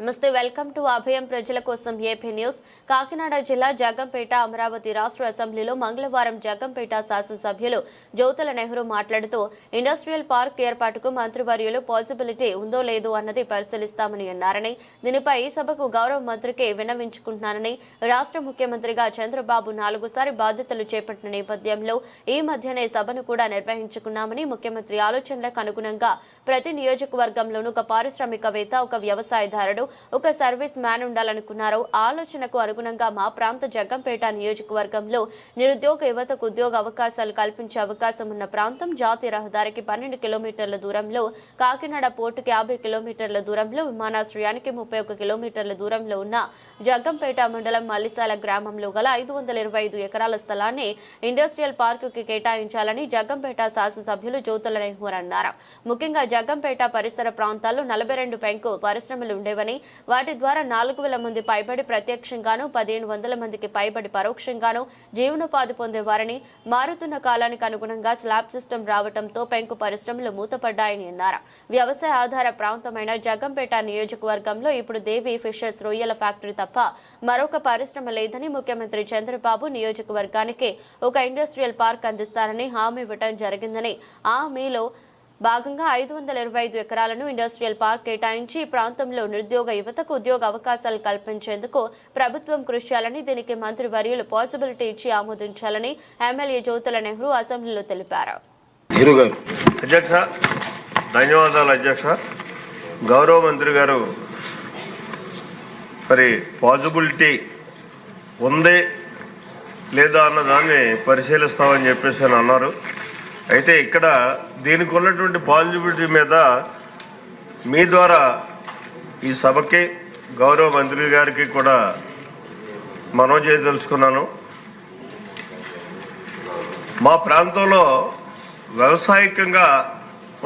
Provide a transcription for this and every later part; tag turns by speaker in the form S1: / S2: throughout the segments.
S1: నమస్తే welcome to అభయం ప్రజల కోసం ఏపీ న్యూస్. కాకినాడ జిల్లా జగంపేట అమరావతి రాష్ట్ర అసెంబ్లీలో మంగళవారం జగంపేట శాసనసభ్యులు జ్యోతుల నెహ్రూ మాట్లాడుతూ ఇండస్ట్రియల్ పార్క్ ఏర్పాటుకు మంత్రివర్యులు పాసిబిలిటీ ఉందో లేదో అన్నది పరిశీలిస్తామని అన్నారని దీనిపై ఈ సభకు గౌరవ మంత్రికి విన్నవించుకుంటున్నానని రాష్ట్ర ముఖ్యమంత్రిగా చంద్రబాబు నాలుగుసారి బాధ్యతలు చేపట్టిన నేపథ్యంలో ఈ మధ్యనే సభను కూడా నిర్వహించుకున్నామని ముఖ్యమంత్రి ఆలోచనలకు అనుగుణంగా ప్రతి నియోజకవర్గంలోనూ ఒక పారిశ్రామికవేత్త ఒక వ్యవసాయదారుడు ఒక సర్వీస్ మ్యాన్ ఉండాలనుకున్నారు. ఆలోచనకు అనుగుణంగా మా ప్రాంత జగ్గంపేట నియోజకవర్గంలో నిరుద్యోగ యువతకు ఉద్యోగ అవకాశాలు కల్పించే అవకాశం ఉన్న ప్రాంతం జాతీయ రహదారికి పన్నెండు కిలోమీటర్ల దూరంలో కాకినాడ పోర్టుకి యాభై కిలోమీటర్ల దూరంలో విమానాశ్రయానికి ముప్పై ఒక కిలోమీటర్ల దూరంలో ఉన్న జగ్గంపేట మండలం మల్లిసాల గ్రామంలో గల ఐదు వందల ఇరవై ఐదు ఎకరాల స్థలాన్ని ఇండస్ట్రియల్ పార్కుకి కేటాయించాలని జగ్గంపేట శాసనసభ్యులు జ్యోతుల నెహ్మూర్ అన్నారు. ముఖ్యంగా జగ్గంపేట పరిసర ప్రాంతాల్లో నలభై రెండు పెంకు పరిశ్రమలు ఉండేవని వాటి ద్వారా నాలుగు వేల మంది పైబడి ప్రత్యక్షంగాను పదిహేను వందల మందికి పైబడి పరోక్షంగాను జీవనోపాధి పొందేవారని మారుతున్న కాలానికి అనుగుణంగా స్లాబ్ సిస్టమ్ రావడంతో పెంకు పరిశ్రమలు మూతపడ్డాయని అన్నారు. వ్యవసాయ ఆధార ప్రాంతమైన జగంపేట నియోజకవర్గంలో ఇప్పుడు దేవి ఫిషర్స్ రొయ్యల ఫ్యాక్టరీ తప్ప మరొక పరిశ్రమ లేదని ముఖ్యమంత్రి చంద్రబాబు నియోజకవర్గానికి ఒక ఇండస్ట్రియల్ పార్క్ అందిస్తారని హామీ ఇవ్వటం జరిగిందని ఆ హామీలో భాగంగా ఐదు వందల ఇరవై ఐదు ఎకరాలను ఇండస్ట్రియల్ పార్క్ కేటాయించి ఈ ప్రాంతంలో నిరుద్యోగ యువతకు ఉద్యోగ అవకాశాలు కల్పించేందుకు ప్రభుత్వం కృషి చేయాలని దీనికి మంత్రి వర్యులు పాసిబిలిటీ ఇచ్చి ఆమోదించాలని ఎమ్మెల్యే జ్యోతుల నెహ్రూ అసెంబ్లీలో తెలిపారు.
S2: అధ్యక్ష ధన్యవాదాలు అధ్యక్ష. గౌరవ మంత్రి గారు మరి పాజిబిలిటీ ఉంది లేదా అన్న దాన్ని పరిశీలిస్తామని చెప్పేసి అని అన్నారు. అయితే ఇక్కడ దీనికి ఉన్నటువంటి పాజిబిలిటీ మీద మీ ద్వారా ఈ సభకి గౌరవ మంత్రి గారికి కూడా మనవి చేయదలుచుకున్నాను. మా ప్రాంతంలో వ్యవసాయకంగా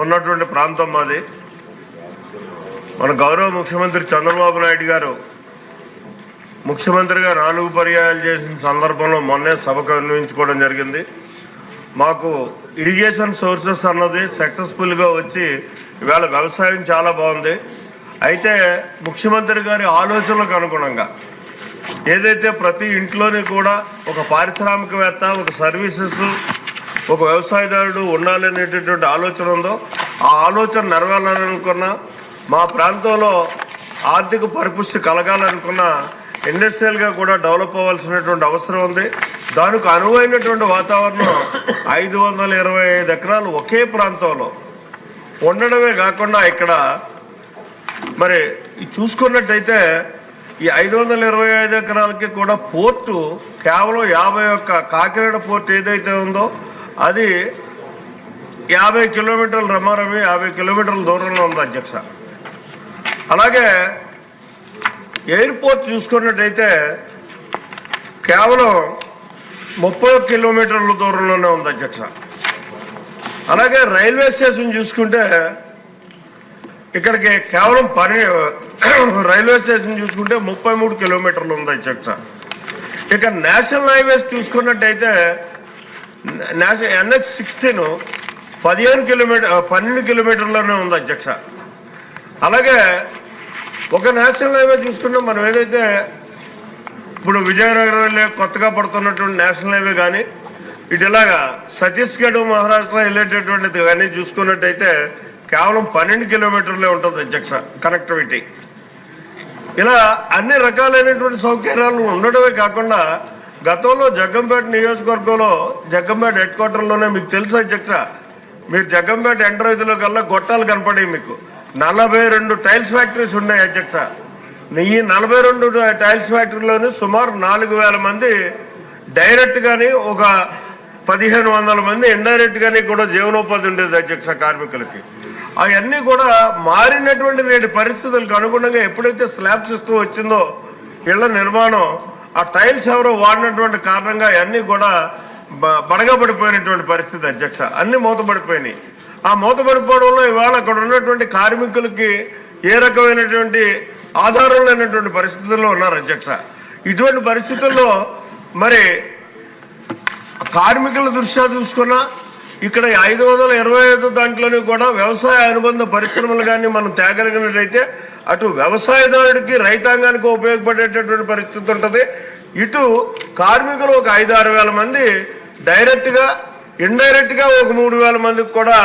S2: ఉన్నటువంటి ప్రాంతం మాది. మన గౌరవ ముఖ్యమంత్రి చంద్రబాబు నాయుడు గారు ముఖ్యమంత్రిగా నాలుగు పర్యాయాలు చేసిన సందర్భంలో మొన్నే సభకు అన్వయించుకోవడం జరిగింది. మాకు ఇరిగేషన్ సోర్సెస్ అన్నది సక్సెస్ఫుల్గా వచ్చి ఇవాళ వ్యవసాయం చాలా బాగుంది. అయితే ముఖ్యమంత్రి గారి ఆలోచనలకు అనుగుణంగా ఏదైతే ప్రతి ఇంట్లోని కూడా ఒక పారిశ్రామికవేత్త ఒక సర్వీసెస్ ఒక వ్యవసాయదారుడు ఉండాలనేటటువంటి ఆలోచన ఉందో ఆ ఆలోచన నెరవేరాలనుకున్న మా ప్రాంతంలో ఆర్థిక పరిపుష్టి కలగాలనుకున్న ఇండస్ట్రియల్గా కూడా డెవలప్ అవ్వాల్సినటువంటి అవసరం ఉంది. దానికి అనువైనటువంటి వాతావరణం ఐదు వందల ఇరవై ఐదు ఎకరాలు ఒకే ప్రాంతంలో. ఉండడమే కాకుండా ఇక్కడ మరి చూసుకున్నట్టయితే ఈ ఐదు వందల ఇరవై ఐదు ఎకరాలకి కూడా పోర్టు కేవలం యాభై ఒక్క కాకినాడ పోర్ట్ ఏదైతే ఉందో అది యాభై కిలోమీటర్ల రమారమి యాభై కిలోమీటర్ల దూరంలో ఉంది అధ్యక్ష. అలాగే ఎయిర్పోర్ట్ చూసుకున్నట్టయితే కేవలం ముప్పై కిలోమీటర్ల దూరంలోనే ఉంది అధ్యక్ష. అలాగే రైల్వే స్టేషన్ చూసుకుంటే ఇక్కడికి కేవలం పని రైల్వే స్టేషన్ చూసుకుంటే ముప్పై మూడు కిలోమీటర్లు ఉంది అధ్యక్ష. ఇక నేషనల్ హైవేస్ చూసుకున్నట్టయితే నేషనల్ ఎన్హెచ్ సిక్స్టీన్ పదిహేను కిలోమీటర్ పన్నెండు కిలోమీటర్లోనే ఉంది అధ్యక్ష. అలాగే ఒక నేషనల్ హైవే చూసుకుంటే మనం ఏదైతే ఇప్పుడు విజయనగరంలో కొత్తగా పడుతున్నటువంటి నేషనల్ హైవే కానీ ఇటు ఇలాగా ఛత్తీస్గఢ్ మహారాష్ట్ర వెళ్ళేటటువంటిది కానీ చూసుకున్నట్టయితే కేవలం పన్నెండు కిలోమీటర్లే ఉంటుంది అధ్యక్ష కనెక్టివిటీ. ఇలా అన్ని రకాలైనటువంటి సౌకర్యాలు ఉండడమే కాకుండా గతంలో జగ్గంపేట నియోజకవర్గంలో జగ్గంపేట హెడ్ క్వార్టర్లోనే మీకు తెలుసు అధ్యక్ష మీరు జగ్గంపేట ఎంటర్ అవుతులో కల్లా గొట్టాలు కనపడేవి మీకు. నలభై రెండు టైల్స్ ఫ్యాక్టరీస్ ఉన్నాయి అధ్యక్ష. ఈ నలభై రెండు టైల్స్ ఫ్యాక్టరీలోని సుమారు నాలుగు వేల మంది డైరెక్ట్ గాని ఒక పదిహేను వందల మంది ఇండైరెక్ట్ గాని కూడా జీవనోపాధి ఉండేది అధ్యక్ష కార్మికులకి. అవన్నీ కూడా మారినటువంటి నేటి పరిస్థితులకు అనుగుణంగా ఎప్పుడైతే స్లాబ్ సిస్టమ్ వచ్చిందో ఇళ్ళ నిర్మాణం ఆ టైల్స్ ఎవరో వాడినటువంటి కారణంగా అవన్నీ కూడా బడగబడిపోయినటువంటి పరిస్థితి అధ్యక్ష. అన్ని మూతపడిపోయినాయి. ఆ మూతపడిపోవడంలో ఇవాళ అక్కడ ఉన్నటువంటి కార్మికులకి ఏ రకమైనటువంటి ఆధారం లేనటువంటి పరిస్థితుల్లో ఉన్నారు అధ్యక్ష. ఇటువంటి పరిస్థితుల్లో మరి కార్మికుల దృష్ట్యా చూసుకున్నా ఇక్కడ ఐదు వందల ఇరవై ఐదు దాంట్లోని కూడా వ్యవసాయ అనుబంధ పరిశ్రమలు కానీ మనం తేగలిగినట్లయితే అటు వ్యవసాయదారుడికి రైతాంగానికి ఉపయోగపడేటటువంటి పరిస్థితి ఉంటుంది. ఇటు కార్మికులు ఒక ఐదు ఆరు వేల మంది డైరెక్ట్గా ఇండైరెక్ట్గా ఒక మూడు వేల మందికి కూడా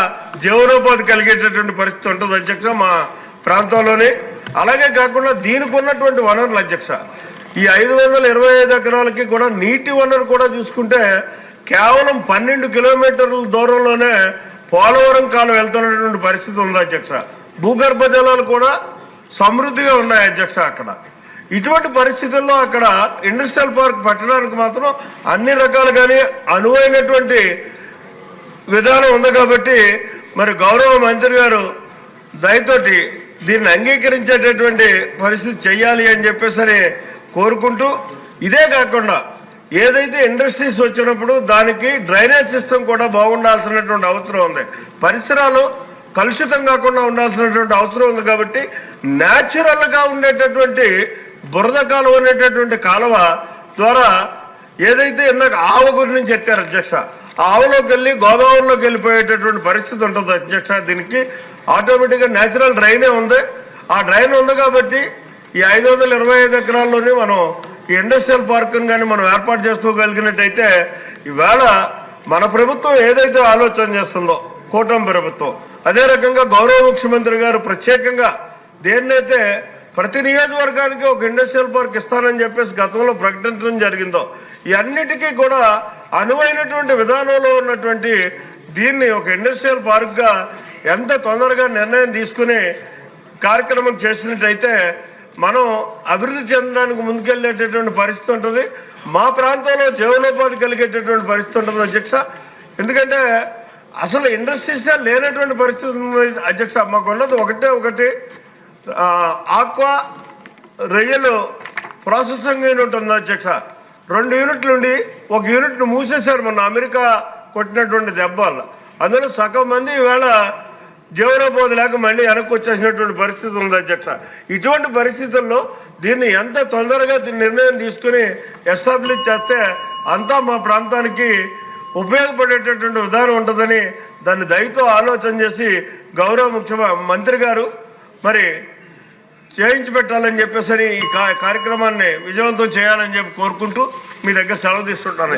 S2: జీవనోపాధి కలిగేటటువంటి పరిస్థితి ఉంటుంది అధ్యక్ష మా ప్రాంతంలోని. అలాగే కాకుండా దీనికి ఉన్నటువంటి వనరులు అధ్యక్ష. ఈ ఐదు వందల ఇరవై ఐదు ఎకరాలకి కూడా నీటి వనరు కూడా చూసుకుంటే కేవలం పన్నెండు కిలోమీటర్ల దూరంలోనే పోలవరం కాలం వెళ్తున్నటువంటి పరిస్థితి ఉంది అధ్యక్ష. భూగర్భ జలాలు కూడా సమృద్ధిగా ఉన్నాయి అధ్యక్ష అక్కడ. ఇటువంటి పరిస్థితుల్లో అక్కడ ఇండస్ట్రియల్ పార్క్ పెట్టడానికి మాత్రం అన్ని రకాలుగానే అనువైనటువంటి విధానం ఉంది కాబట్టి మరి గౌరవ మంత్రి గారు దయతోటి దీన్ని అంగీకరించేటటువంటి పరిస్థితి చెయ్యాలి అని చెప్పేసి కోరుకుంటూ ఇదే కాకుండా ఏదైతే ఇండస్ట్రీస్ వచ్చినప్పుడు దానికి డ్రైనేజ్ సిస్టమ్ కూడా బాగుండాల్సినటువంటి అవసరం ఉంది. పరిసరాలు కలుషితం కాకుండా ఉండాల్సినటువంటి అవసరం ఉంది కాబట్టి న్యాచురల్గా ఉండేటటువంటి బురద కాలువ అనేటటువంటి కాలువ ద్వారా ఏదైతే ఇందాక ఆవ గురించి ఎత్తారు అధ్యక్ష ఆవులోకి వెళ్ళి గోదావరిలోకి వెళ్ళిపోయేటటువంటి పరిస్థితి ఉంటుంది అధ్యక్ష దీనికి. ఆటోమేటిక్గా న్యాచురల్ నేచురల్ డ్రైనే ఉంది. ఆ డ్రైన్ ఉంది కాబట్టి ఈ ఐదు వందల ఇరవై ఐదు ఎకరాల్లోనే మనం ఈ ఇండస్ట్రియల్ పార్క్ కానీ మనం ఏర్పాటు చేసుకోగలిగినట్టయితే ఈవేళ మన ప్రభుత్వం ఏదైతే ఆలోచన చేస్తుందో కూటమి ప్రభుత్వం అదే రకంగా గౌరవ ముఖ్యమంత్రి గారు ప్రత్యేకంగా దేన్నైతే ప్రతి నియోజకవర్గానికి ఒక ఇండస్ట్రియల్ పార్క్ ఇస్తానని చెప్పేసి గతంలో ప్రకటించడం జరిగిందో ఇవన్నిటికీ కూడా అనువైనటువంటి విధానంలో ఉన్నటువంటి దీన్ని ఒక ఇండస్ట్రియల్ పార్క్గా ఎంత తొందరగా నిర్ణయం తీసుకుని కార్యక్రమం చేసినట్టయితే మనం అభివృద్ధి చెందడానికి ముందుకెళ్ళేటటువంటి పరిస్థితి ఉంటుంది. మా ప్రాంతంలో జీవనోపాధి కలిగేటటువంటి పరిస్థితి ఉంటుంది అధ్యక్ష. ఎందుకంటే అసలు ఇండస్ట్రీసే లేనటువంటి పరిస్థితి ఉంది అధ్యక్ష. మాకు ఉన్నది ఒకటే. ఒకటి ఆక్వా రొయ్యలు ప్రాసెసింగ్ యూనిట్ ఉంది అధ్యక్ష. రెండు యూనిట్లు ఉండి ఒక యూనిట్ను మూసేశారు మొన్న అమెరికా కొట్టినటువంటి దెబ్బలు. అందులో సగం మంది ఈవేళ జీవనోపాధి లేక మళ్ళీ వెనక్కి వచ్చేసినటువంటి పరిస్థితి ఉంది అధ్యక్ష. ఇటువంటి పరిస్థితుల్లో దీన్ని ఎంత తొందరగా దీన్ని నిర్ణయం తీసుకుని ఎస్టాబ్లిష్ చేస్తే అంతా మా ప్రాంతానికి ఉపయోగపడేటటువంటి విధానం ఉంటుందని దాన్ని దయతో ఆలోచన చేసి గౌరవ ముఖ్య మంత్రి గారు మరి చేయించి పెట్టాలని చెప్పేసి ఈ కార్యక్రమాన్ని విజయవంతం చేయాలని చెప్పి కోరుకుంటూ మీ దగ్గర సెలవు తీసుకుంటాను